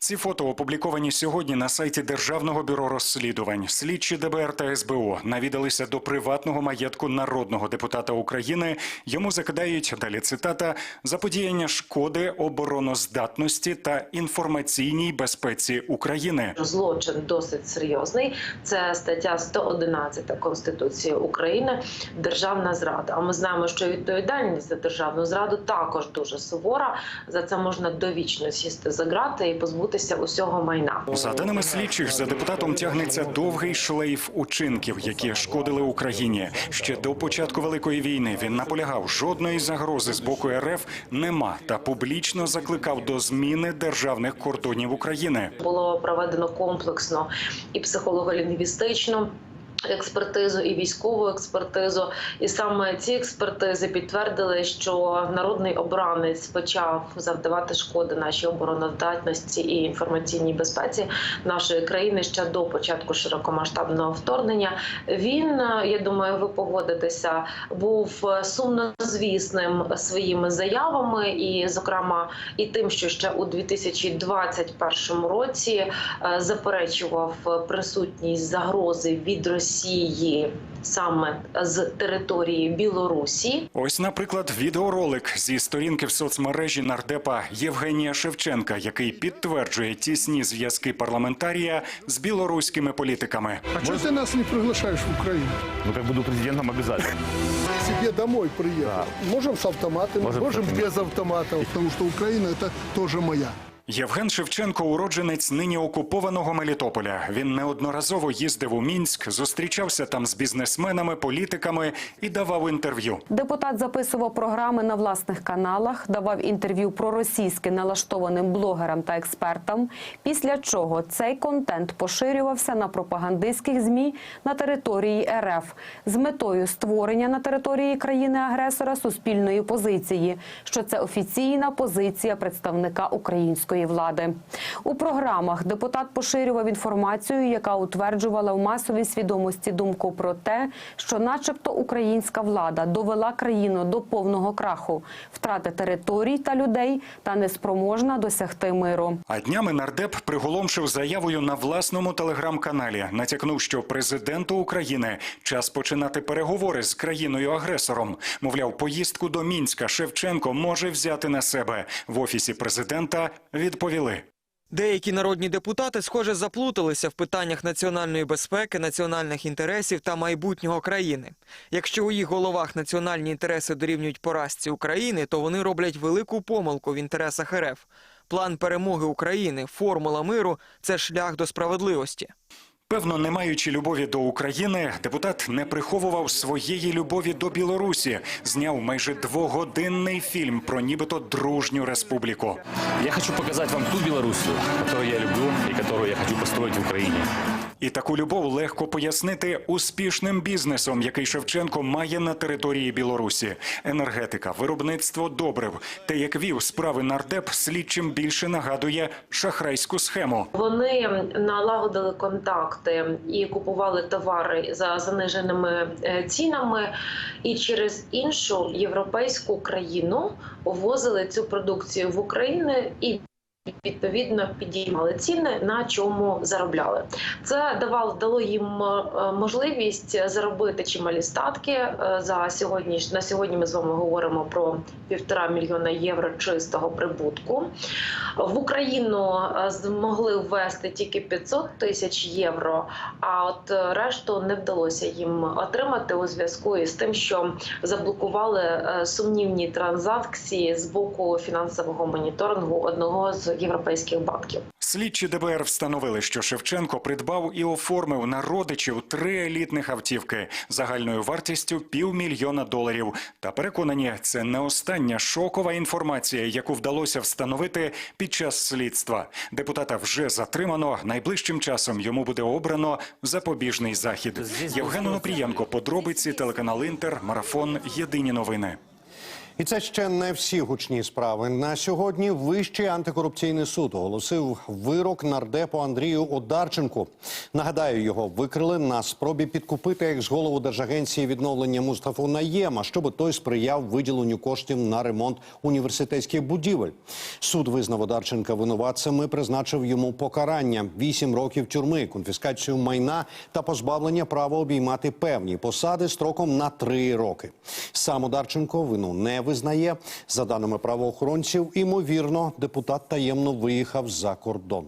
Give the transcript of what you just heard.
Ці фото опубліковані сьогодні на сайті Державного бюро розслідувань. Слідчі ДБР та СБУ навідалися до приватного маєтку народного депутата України. Йому закидають далі цитата заподіяння шкоди обороноздатності та інформаційній безпеці України. Злочин досить серйозний. Це стаття 111 Конституції України державна зрада. А ми знаємо, що відповідальність за державну зраду також дуже сувора. За це можна довічно сісти за грати і позбутися усього майна. За даними слідчих, за депутатом тягнеться довгий шлейф учинків, які шкодили Україні. Ще до початку великої війни він наполягав, жодної загрози з боку РФ нема та публічно закликав до зміни державних кордонів України. Було проведено комплексно і психолого-лінгвістичну. Експертизу і військову експертизу, і саме ці експертизи підтвердили, що народний обранець почав завдавати шкоди нашій обороноздатності і інформаційній безпеці нашої країни ще до початку широкомасштабного вторгнення. Він е, я думаю, ви погодитеся, був сумнозвісним своїми заявами, і, зокрема, і тим, що ще у 2021 році е, заперечував присутність загрози від Росії саме з території Білорусі. Ось, наприклад, відеоролик зі сторінки в соцмережі нардепа Євгенія Шевченка, який підтверджує тісні зв'язки парламентарія з білоруськими політиками. А что ты нас не приглашаешь в Украину? Ну, как буду президентом, обязательно. Себе домой приехал. Можем с автоматами, Можем можем, с автоматами. без автоматов, потому что Украина это тоже моя. Євген Шевченко уродженець нині окупованого Мелітополя. Він неодноразово їздив у Мінськ, зустрічався там з бізнесменами, політиками і давав інтерв'ю. Депутат записував програми на власних каналах, давав інтерв'ю проросійськи налаштованим блогерам та експертам. Після чого цей контент поширювався на пропагандистських змі на території РФ з метою створення на території країни-агресора суспільної позиції, що це офіційна позиція представника української влади. У програмах депутат поширював інформацію, яка утверджувала в масовій свідомості думку про те, що, начебто, українська влада довела країну до повного краху, втрати територій та людей та неспроможна досягти миру. А днями нардеп приголомшив заявою на власному телеграм-каналі. Натякнув, що президенту України час починати переговори з країною-агресором. Мовляв, поїздку до Мінська Шевченко може взяти на себе. В офісі президента відповіли. Деякі народні депутати, схоже, заплуталися в питаннях національної безпеки, національних інтересів та майбутнього країни. Якщо у їх головах національні інтереси дорівнюють поразці України, то вони роблять велику помилку в інтересах РФ. План перемоги України, формула миру це шлях до справедливості. Певно, не маючи любові до України, депутат не приховував своєї любові до Білорусі. Зняв майже двогодинний фільм про нібито дружню республіку. Я хочу показати вам ту Белоруссию, яку я люблю і яку я хочу построїти в Украине. І таку любов легко пояснити успішним бізнесом, який Шевченко має на території Білорусі: енергетика, виробництво добрив. Те, як вів справи нардеп, слідчим більше нагадує шахрайську схему. Вони налагодили контакти і купували товари за заниженими е, цінами, і через іншу європейську країну ввозили цю продукцію в Україну і. Відповідно підіймали ціни, на чому заробляли. Це давало дало їм е, можливість заробити чималі статки. Е, За сьогодні на сьогодні ми з вами говоримо про півтора мільйона євро чистого прибутку. В Україну е, змогли ввести тільки 500 тисяч євро. А от решту не вдалося їм отримати у зв'язку із тим, що заблокували сумнівні транзакції з боку фінансового моніторингу одного з європейських банків. Слідчі ДБР встановили, що Шевченко придбав і оформив на родичів три елітних автівки загальною вартістю півмільйона доларів. Та переконані, це не остання шокова інформація, яку вдалося встановити під час слідства. Депутата вже затримано. Найближчим часом йому буде обрано запобіжний захід. Євген Онопрієнко, подробиці, телеканал Інтер, марафон. Єдині новини. І це ще не всі гучні справи. На сьогодні Вищий антикорупційний суд оголосив вирок нардепу Андрію Одарченку. Нагадаю, його викрили на спробі підкупити екс-голову Держагенції відновлення Мустафу Наєма, щоб той сприяв виділенню коштів на ремонт університетських будівель. Суд визнав Одарченка винуватцем і призначив йому покарання: 8 років тюрми, конфіскацію майна та позбавлення права обіймати певні посади строком на 3 роки. Сам Одарченко вину не визнає. За даними правоохоронців, імовірно, депутат таємно виїхав за кордон.